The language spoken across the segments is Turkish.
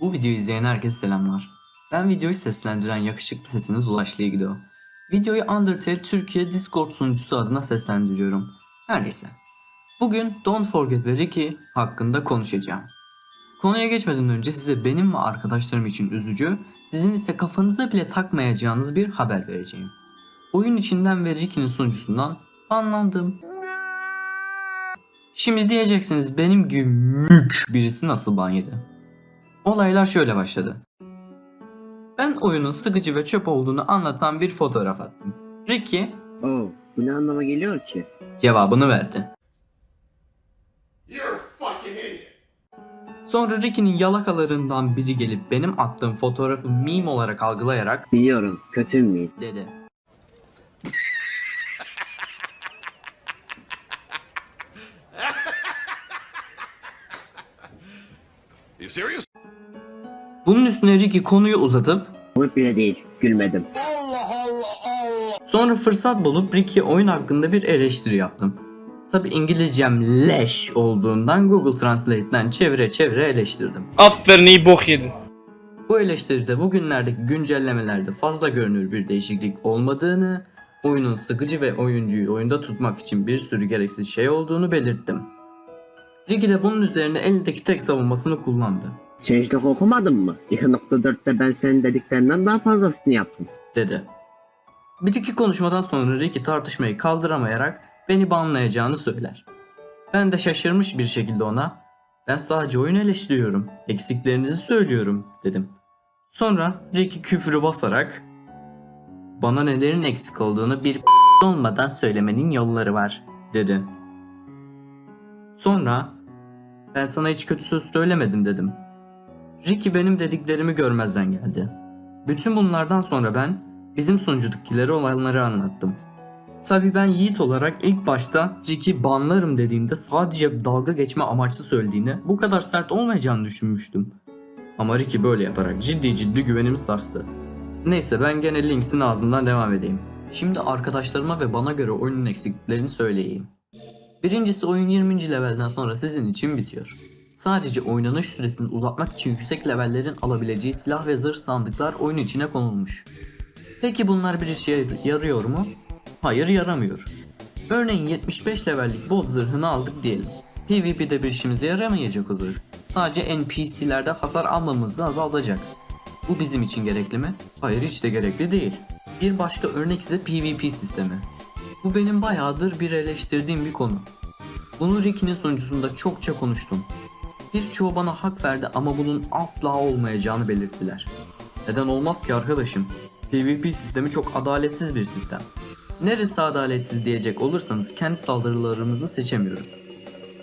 Bu videoyu izleyen herkese selamlar. Ben videoyu seslendiren yakışıklı sesiniz Ulaş Ligido. Videoyu Undertale Türkiye Discord sunucusu adına seslendiriyorum. Her neyse. Bugün Don't Forget ve Ricky hakkında konuşacağım. Konuya geçmeden önce size benim ve arkadaşlarım için üzücü, sizin ise kafanıza bile takmayacağınız bir haber vereceğim. Oyun içinden ve Ricky'nin sunucusundan banlandım. Şimdi diyeceksiniz benim gibi mük birisi nasıl ban? Olaylar şöyle başladı. Ben oyunun sıkıcı ve çöp olduğunu anlatan bir fotoğraf attım. Ricky Oo, bu ne anlama geliyor ki? cevabını verdi. Sonra Ricky'nin yalakalarından biri gelip benim attığım fotoğrafı meme olarak algılayarak Biliyorum, kötü müyüm? dedi. You serious? Bunun üstüne Ricky konuyu uzatıp Komik bile değil, gülmedim. sonra fırsat bulup Ricky oyun hakkında bir eleştiri yaptım. Tabi İngilizcem leş olduğundan Google Translate'den çevire çevire eleştirdim. Aferin iyi bok yedin. Bu eleştiride bugünlerdeki güncellemelerde fazla görünür bir değişiklik olmadığını, oyunun sıkıcı ve oyuncuyu oyunda tutmak için bir sürü gereksiz şey olduğunu belirttim. Ricky de bunun üzerine elindeki tek savunmasını kullandı. Changelog okumadın mı? 2.4'te ben senin dediklerinden daha fazlasını yaptım. dedi. Bir iki konuşmadan sonra Ricky tartışmayı kaldıramayarak beni banlayacağını söyler. Ben de şaşırmış bir şekilde ona ben sadece oyun eleştiriyorum, eksiklerinizi söylüyorum dedim. Sonra Ricky küfürü basarak bana nelerin eksik olduğunu bir olmadan söylemenin yolları var dedi. Sonra ben sana hiç kötü söz söylemedim dedim. Ricky benim dediklerimi görmezden geldi. Bütün bunlardan sonra ben bizim sunucudakilere olanları anlattım. Tabi ben Yiğit olarak ilk başta Ricky banlarım dediğimde sadece dalga geçme amaçlı söylediğini bu kadar sert olmayacağını düşünmüştüm. Ama Ricky böyle yaparak ciddi ciddi güvenimi sarstı. Neyse ben gene Lynx'in ağzından devam edeyim. Şimdi arkadaşlarıma ve bana göre oyunun eksikliklerini söyleyeyim. Birincisi oyun 20. levelden sonra sizin için bitiyor. Sadece oynanış süresini uzatmak için yüksek levellerin alabileceği silah ve zırh sandıklar oyun içine konulmuş. Peki bunlar bir işe yarıyor mu? Hayır yaramıyor. Örneğin 75 levellik bot zırhını aldık diyelim. PvP'de bir işimize yaramayacak o zırh. Sadece NPC'lerde hasar almamızı azaltacak. Bu bizim için gerekli mi? Hayır hiç de gerekli değil. Bir başka örnek ise PvP sistemi. Bu benim bayağıdır bir eleştirdiğim bir konu. Bunu Ricky'nin sunucusunda çokça konuştum. Birçoğu bana hak verdi ama bunun asla olmayacağını belirttiler. Neden olmaz ki arkadaşım? PvP sistemi çok adaletsiz bir sistem. Neresi adaletsiz diyecek olursanız kendi saldırılarımızı seçemiyoruz.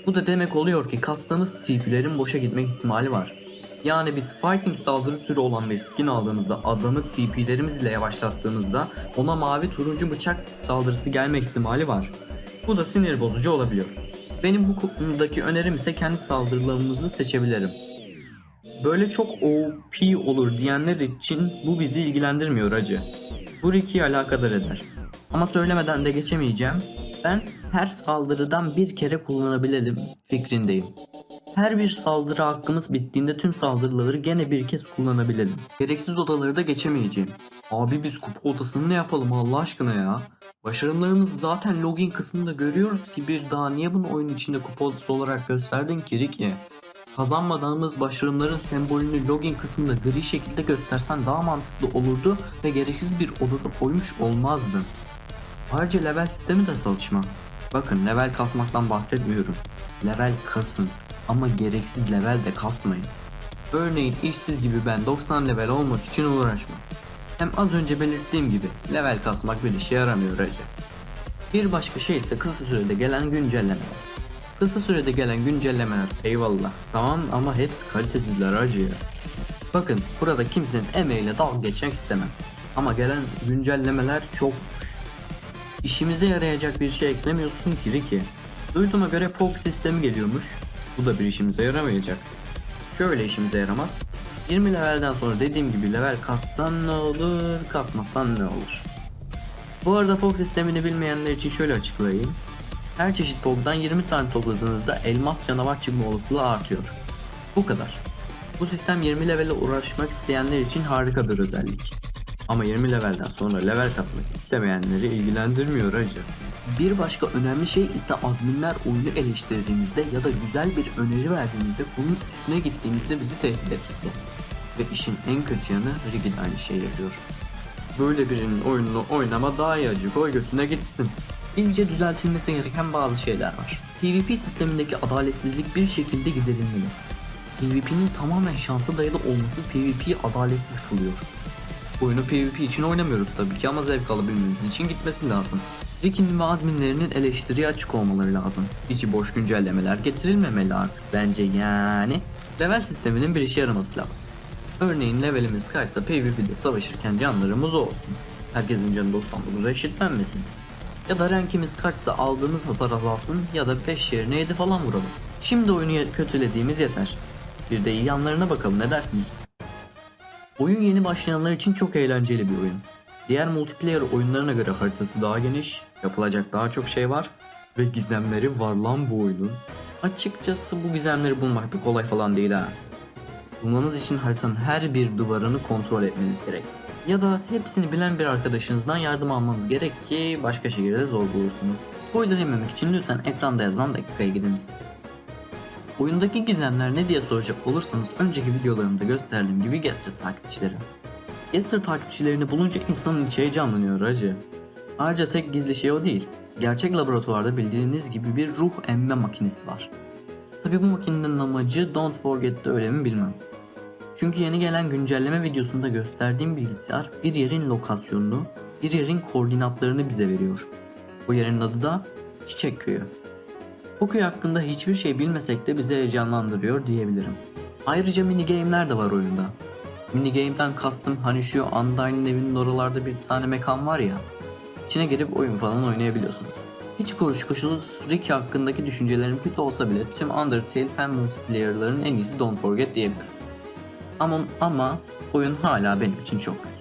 Bu da demek oluyor ki kastığımız TP'lerin boşa gitmek ihtimali var. Yani biz fighting saldırı türü olan bir skin aldığımızda adamı TP'lerimizle yavaşlattığımızda ona mavi turuncu bıçak saldırısı gelme ihtimali var. Bu da sinir bozucu olabiliyor. Benim bu konudaki önerim ise kendi saldırılarımızı seçebilirim. Böyle çok OP olur diyenler için bu bizi ilgilendirmiyor acı. Bu Ricky'yi alakadar eder. Ama söylemeden de geçemeyeceğim. Ben her saldırıdan bir kere kullanabilelim fikrindeyim. Her bir saldırı hakkımız bittiğinde tüm saldırıları gene bir kez kullanabilelim. Gereksiz odaları da geçemeyeceğim. Abi biz kupa odasını ne yapalım Allah aşkına ya? Başarımlarımızı zaten login kısmında görüyoruz ki bir daha niye bunu oyun içinde kupa odası olarak gösterdin ki Ricky? Kazanmadığımız başarımların sembolünü login kısmında gri şekilde göstersen daha mantıklı olurdu ve gereksiz bir odada koymuş olmazdın. Ayrıca level sistemi de çalışma. Bakın level kasmaktan bahsetmiyorum. Level kasın ama gereksiz level de kasmayın. Örneğin işsiz gibi ben 90 level olmak için uğraşma. Hem az önce belirttiğim gibi level kasmak bir işe yaramıyor acı. Bir başka şey ise kısa sürede gelen güncellemeler. Kısa sürede gelen güncellemeler eyvallah tamam ama hepsi kalitesizler acı. Bakın burada kimsenin emeğiyle dalga geçmek istemem. Ama gelen güncellemeler çok İşimize yarayacak bir şey eklemiyorsun ki Ricky. Duyduğuma göre POG sistemi geliyormuş. Bu da bir işimize yaramayacak. Şöyle işimize yaramaz. 20 levelden sonra dediğim gibi level kassan ne olur, kasmasan ne olur. Bu arada POG sistemini bilmeyenler için şöyle açıklayayım. Her çeşit POG'dan 20 tane topladığınızda elmas canavar çıkma olasılığı artıyor. Bu kadar. Bu sistem 20 levelle uğraşmak isteyenler için harika bir özellik. Ama 20 levelden sonra level kasmak istemeyenleri ilgilendirmiyor acı. Bir başka önemli şey ise adminler oyunu eleştirdiğimizde ya da güzel bir öneri verdiğimizde bunun üstüne gittiğimizde bizi tehdit etmesi. Ve işin en kötü yanı Rigid aynı şey yapıyor. Böyle birinin oyununu oynama daha iyi acı koy götüne gitsin. Bizce düzeltilmesi gereken bazı şeyler var. PvP sistemindeki adaletsizlik bir şekilde giderilmeli. PvP'nin tamamen şansa dayalı olması PvP'yi adaletsiz kılıyor. Oyunu PvP için oynamıyoruz tabii ki ama zevk alabilmemiz için gitmesi lazım. Rick'in ve adminlerinin eleştiriye açık olmaları lazım. İçi boş güncellemeler getirilmemeli artık bence yani. Level sisteminin bir işe yaraması lazım. Örneğin levelimiz kaçsa PvP'de savaşırken canlarımız o olsun. Herkesin canı 99'a eşitlenmesin. Ya da rankimiz kaçsa aldığımız hasar azalsın ya da 5 yerine 7 falan vuralım. Şimdi oyunu kötülediğimiz yeter. Bir de iyi yanlarına bakalım ne dersiniz? Oyun yeni başlayanlar için çok eğlenceli bir oyun. Diğer multiplayer oyunlarına göre haritası daha geniş, yapılacak daha çok şey var ve gizemleri var lan bu oyunun. Açıkçası bu gizemleri bulmak da kolay falan değil ha. Bulmanız için haritanın her bir duvarını kontrol etmeniz gerek. Ya da hepsini bilen bir arkadaşınızdan yardım almanız gerek ki başka şehirde zor bulursunuz. Spoiler yememek için lütfen ekranda yazan dakikaya gidiniz. Oyundaki gizemler ne diye soracak olursanız önceki videolarımda gösterdiğim gibi Gaster takipçileri. Gaster takipçilerini bulunca insanın içi heyecanlanıyor acı. Ayrıca tek gizli şey o değil. Gerçek laboratuvarda bildiğiniz gibi bir ruh emme makinesi var. Tabi bu makinenin amacı Don't Forget'te öyle mi bilmem. Çünkü yeni gelen güncelleme videosunda gösterdiğim bilgisayar bir yerin lokasyonunu, bir yerin koordinatlarını bize veriyor. Bu yerin adı da Çiçek Köyü. Bu köy hakkında hiçbir şey bilmesek de bizi heyecanlandırıyor diyebilirim. Ayrıca mini game'ler de var oyunda. Mini game'den kastım hani şu Undyne'ın evinin oralarda bir tane mekan var ya. İçine girip oyun falan oynayabiliyorsunuz. Hiç kuşkusuz Ricky hakkındaki düşüncelerim kötü olsa bile tüm Undertale fan multiplayer'ların en iyisi Don't Forget diyebilirim. Ama, ama oyun hala benim için çok kötü.